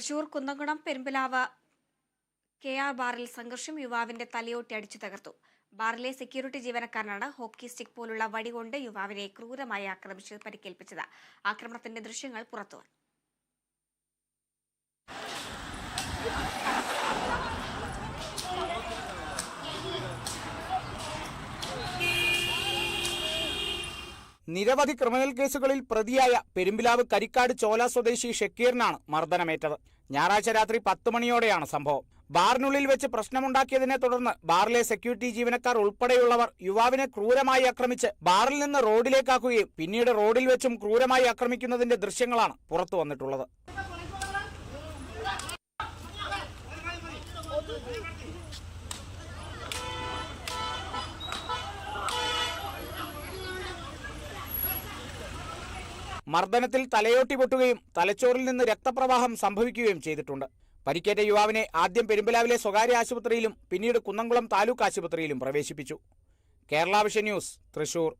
Thrissur Kunnamkulam Perumbilavu K R ബാറിൽ സംഘർഷം യുവാവിന്റെ തലയോട്ടി അടിച്ചു തകർത്തു. ബാറിലെ സെക്യൂരിറ്റി ജീവനക്കാരനാണ് ഹോക്കി സ്റ്റിക് പോലുള്ള വടികൊണ്ട് യുവാവിനെ ക്രൂരമായി ആക്രമിച്ച് പരിക്കേൽപ്പിച്ചത്. ആക്രമണത്തിന്റെ ദൃശ്യങ്ങൾ പുറത്തുവന്നു. നിരവധി ക്രിമിനൽ കേസുകളിൽ പ്രതിയായ പെരുമ്പിലാവ് കരിക്കാട് ചോല സ്വദേശി ഷക്കീറിനാണ് മർദ്ദനമേറ്റത്. ഞായറാഴ്ച രാത്രി പത്ത് മണിയോടെയാണ് സംഭവം. ബാറിനുള്ളിൽ വെച്ച് പ്രശ്നമുണ്ടാക്കിയതിനെ തുടർന്ന് ബാറിലെ സെക്യൂരിറ്റി ജീവനക്കാർ ഉൾപ്പെടെയുള്ളവർ യുവാവിനെ ക്രൂരമായി ആക്രമിച്ച് ബാറിൽ നിന്ന് റോഡിലേക്കാക്കുകയും പിന്നീട് റോഡിൽ വെച്ചും ക്രൂരമായി ആക്രമിക്കുന്നതിന്റെ ദൃശ്യങ്ങളാണ് പുറത്തു വന്നിട്ടുള്ളത്. മർദ്ദനത്തിൽ തലയോട്ടി പൊട്ടുകയും തലച്ചോറിൽ നിന്ന് രക്തപ്രവാഹം സംഭവിക്കുകയും ചെയ്തിട്ടുണ്ട്. പരിക്കേറ്റ യുവാവിനെ ആദ്യം പെരുമ്പലാവിലെ സ്വകാര്യ ആശുപത്രിയിലും പിന്നീട് കുന്നംകുളം താലൂക്ക് ആശുപത്രിയിലും പ്രവേശിപ്പിച്ചു. കേരള ന്യൂസ് തൃശൂർ.